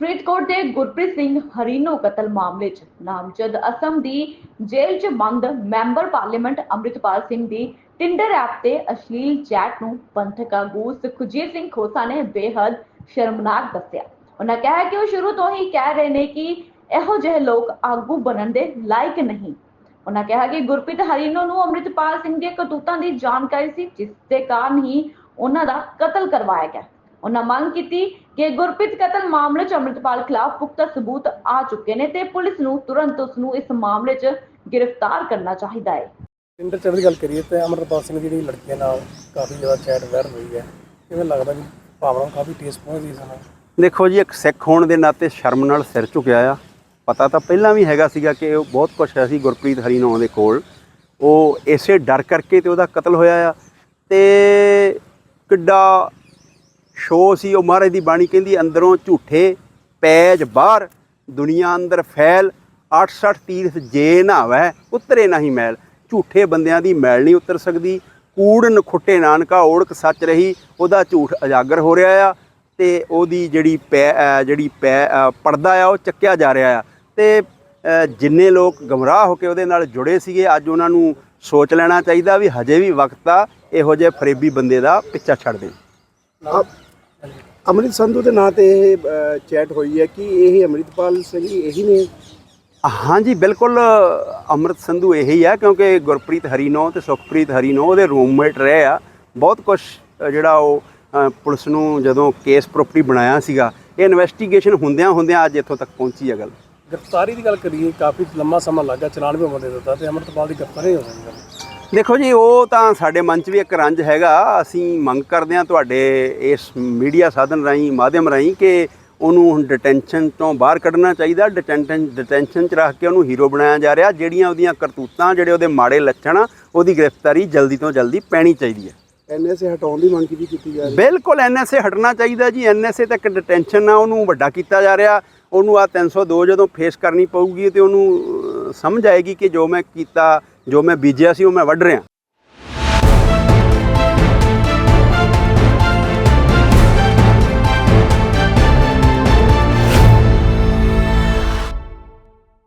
ਫਰੀਦਕੋਟ ਦੇ ਗੁਰਪ੍ਰੀਤ ਸਿੰਘ ਹਰੀਨੋ ਕਤਲ ਮਾਮਲੇ 'ਚ ਨਾਮਜ਼ਦ ਅਸਮ ਦੀ ਜੇਲ੍ਹ 'ਚ ਬੰਦ ਮੈਂਬਰ ਪਾਰਲੀਮੈਂਟ ਅੰਮ੍ਰਿਤਪਾਲ ਸਿੰਘ ਦੀ ਟਿੰਡਰ ਐਪ ਤੇ ਅਸ਼ਲੀਲ ਚੈਟ ਨੂੰ ਪੰਥਕ ਆਗੂ ਸੁਖਜੀਤ ਸਿੰਘ ਖੋਸਾ ਨੇ ਬੇਹੱਦ ਸ਼ਰਮਨਾਕ ਦੱਸਿਆ। ਉਹਨਾਂ ਕਿਹਾ ਕਿ ਉਹ ਸ਼ੁਰੂ ਤੋਂ ਹੀ ਕਹਿ ਰਹੇ ਨੇ ਕਿ ਇਹੋ ਜਿਹੇ ਲੋਕ ਆਗੂ ਬਣਨ ਦੇ ਲਾਇਕ ਨਹੀਂ। ਉਹਨਾਂ ਕਿਹਾ ਕਿ ਗੁਰਪ੍ਰੀਤ ਹਰੀਨੋ ਨੂੰ ਅੰਮ੍ਰਿਤਪਾਲ ਸਿੰਘ ਦੇ ਕਤੂਤਾਂ ਦੀ ਜਾਣਕਾਰੀ ਸੀ, ਜਿਸ ਦੇ ਕਾਰਨ ਹੀ ਉਹਨਾਂ ਦਾ ਕਤਲ ਕਰਵਾਇਆ ਗਿਆ। ਉਹਨਾਂ ਮੰਗ ਕੀਤੀ ਕਿ ਗੁਰਪ੍ਰੀਤ ਕਤਲ ਮਾਮਲੇ 'ਚ ਅੰਮ੍ਰਿਤਪਾਲ ਖਿਲਾਫ ਪੁਖਤਾ ਸਬੂਤ ਆ ਚੁੱਕੇ ਨੇ ਤੇ ਪੁਲਿਸ ਨੂੰ ਤੁਰੰਤ ਉਸ ਨੂੰ ਇਸ ਮਾਮਲੇ 'ਚ ਗ੍ਰਿਫਤਾਰ ਕਰਨਾ ਚਾਹੀਦਾ ਹੈ। ਚੈਟ ਦੀ ਗੱਲ ਕਰੀਏ ਤੇ ਅਮਰਪਾਲ ਸਿੰਘ ਦੀ ਜਿਹੜੀ ਲੜਕੀਆਂ ਨਾਲ ਕਾਫੀ ਜ਼ਿਆਦਾ ਚੈਟ ਵੈਰ ਹੋਈ ਹੈ ਕਿਵੇਂ ਲੱਗਦਾ ਵੀ ਭਾਵਨਾ ਨੂੰ ਕਾਫੀ ਠੇਸ ਪਹੁੰਚਦੀ ਸਾਨੂੰ ਦੇਖੋ ਜੀ ਇੱਕ ਸਿੱਖ ਹੋਣ ਦੇ ਨਾਤੇ ਸ਼ਰਮ ਨਾਲ ਸਿਰ ਝੁਕਿਆ ਆ। ਪਤਾ ਤਾਂ ਪਹਿਲਾਂ ਵੀ ਹੈਗਾ ਸੀਗਾ ਕਿ ਉਹ ਬਹੁਤ ਕੁਛ ਹੈ ਸੀ ਗੁਰਪ੍ਰੀਤ ਹਰੀਨੌਂ ਦੇ ਕੋਲ। ਉਹ ਇਸੇ ਡਰ ਕਰਕੇ ਤੇ ਉਹਦਾ ਕਤਲ ਹੋਇਆ ਆ। ਤੇ ਕਿੱਡਾ ਸ਼ੋਅ ਸੀ ਉਹ ਮਹਾਰਾਜ ਦੀ ਬਾਣੀ ਕਹਿੰਦੀ ਅੰਦਰੋਂ ਝੂਠੇ ਪੈਜ ਬਾਹਰ ਦੁਨੀਆ ਅੰਦਰ ਫੈਲ 68 ਤੀਰਥ ਜੇ ਨਾਵੈ ਉਤਰੇ ਨਹੀਂ ਮੈਲ। ਝੂਠੇ ਬੰਦਿਆਂ ਦੀ ਮੈਲ ਨਹੀਂ ਉਤਰ ਸਕਦੀ। ਕੂੜ ਨਖੁੱਟੇ ਨਾਨਕਾ ਓੜਕ ਸੱਚ ਰਹੀ ਉਹਦਾ ਝੂਠ ਉਜਾਗਰ ਹੋ ਰਿਹਾ ਆ ਤੇ ਉਹਦੀ ਜਿਹੜੀ ਪੈ ਜਿਹੜੀ ਪੈ ਅ, ਪਰਦਾ ਆ ਉਹ ਚੱਕਿਆ ਜਾ ਰਿਹਾ ਆ। ਤੇ ਜਿੰਨੇ ਲੋਕ ਗਮਰਾਹ ਹੋ ਕੇ ਉਹਦੇ ਨਾਲ ਜੁੜੇ ਸੀਗੇ ਅੱਜ ਉਹਨਾਂ ਨੂੰ ਸੋਚ ਲੈਣਾ ਚਾਹੀਦਾ ਵੀ ਹਜੇ ਵੀ ਵਕਤ ਆ ਇਹੋ ਜਿਹੇ ਫਰੇਬੀ ਬੰਦੇ ਦਾ ਪਿੱਛਾ ਛੱਡ ਦੇ ਅੰਮ੍ਰਿਤ ਸੰਧੂ ਦੇ ਨਾਂ ਤੇ ਇਹ ਚੈਟ ਹੋਈ ਹੈ ਕਿ ਇਹ ਅੰਮ੍ਰਿਤਪਾਲ ਸਿੰਘ ਇਹੀ ਨੇ? ਹਾਂਜੀ ਬਿਲਕੁਲ ਅੰਮ੍ਰਿਤ ਸੰਧੂ ਇਹੀ ਆ ਕਿਉਂਕਿ ਗੁਰਪ੍ਰੀਤ ਹਰੀਨੋ ਤੇ ਸੁਖਪ੍ਰੀਤ ਹਰੀਨੋ ਉਹਦੇ ਰੂਮਮੇਟ ਰਹੇ ਆ। ਬਹੁਤ ਕੁਝ ਜਿਹੜਾ ਉਹ ਪੁਲਿਸ ਨੂੰ ਜਦੋਂ ਕੇਸ ਪ੍ਰੋਪਰਟੀ ਬਣਾਇਆ ਸੀਗਾ ਇਹ ਇਨਵੈਸਟੀਗੇਸ਼ਨ ਹੁੰਦਿਆਂ ਹੁੰਦਿਆਂ ਅੱਜ ਇੱਥੋਂ ਤੱਕ ਪਹੁੰਚੀ ਹੈ ਗੱਲ। ਗ੍ਰਿਫਤਾਰੀ ਦੀ ਗੱਲ ਕਰੀਏ ਕਾਫੀ ਲੰਮਾ ਸਮਾਂ ਲੱਗਾ ਚਲਾਨ ਵੀ ਉਮਰ ਦੇ ਦਿੱਤਾ ਤੇ ਅਮਰਪਾਲ ਦੀ ਗ੍ਰਿਫਤਾਰੀ ਹੋ ਗਈ ਗੱਲ ਦੇਖੋ ਜੀ ਉਹ ਤਾਂ ਸਾਡੇ ਮਨ 'ਚ ਵੀ ਇੱਕ ਰੰਜ ਹੈਗਾ। ਅਸੀਂ ਮੰਗ ਕਰਦੇ ਹਾਂ ਤੁਹਾਡੇ ਇਸ ਮੀਡੀਆ ਸਾਧਨ ਰਾਹੀਂ ਮਾਧਿਅਮ ਰਾਹੀਂ ਕਿ ਉਹਨੂੰ ਡਿਟੈਂਸ਼ਨ ਤੋਂ ਬਾਹਰ ਕੱਢਣਾ ਚਾਹੀਦਾ। ਡਿਟੈਂਸ਼ਨ ਡਿਟੈਂਸ਼ਨ 'ਚ ਰੱਖ ਕੇ ਉਹਨੂੰ ਹੀਰੋ ਬਣਾਇਆ ਜਾ ਰਿਹਾ ਜਿਹੜੀਆਂ ਉਹਦੀਆਂ ਕਰਤੂਤਾਂ ਜਿਹੜੇ ਉਹਦੇ ਮਾੜੇ ਲੱਛਣ ਆ ਉਹਦੀ ਗ੍ਰਿਫਤਾਰੀ ਜਲਦੀ ਤੋਂ ਜਲਦੀ ਪੈਣੀ ਚਾਹੀਦੀ ਹੈ। ਐਨਐਸਏ ਹਟਾਉਣ ਦੀ ਮੰਗ ਕੀਤੀ ਕੀਤੀ ਜਾ ਰਹੀ ਹੈ। ਬਿਲਕੁਲ ਐਨਐਸਏ ਹਟਣਾ ਚਾਹੀਦਾ ਜੀ। ਐਨਐਸਏ ਤੱਕ ਡਿਟੈਂਸ਼ਨ ਆ ਉਹਨੂੰ ਵੱਡਾ ਕੀਤਾ ਜਾ ਰਿਹਾ। ਉਹਨੂੰ ਆ 302 ਜਦੋਂ ਫੇਸ ਕਰਨੀ ਪਊਗੀ ਤੇ ਉਹਨੂੰ ਸਮਝ ਆਏਗੀ ਕਿ ਜੋ ਮੈਂ ਕੀਤਾ ਜੋ ਮੈਂ ਬੀਜਿਆ ਸੀ ਉਹ ਮੈਂ ਵੱਢ ਰਿਹਾ।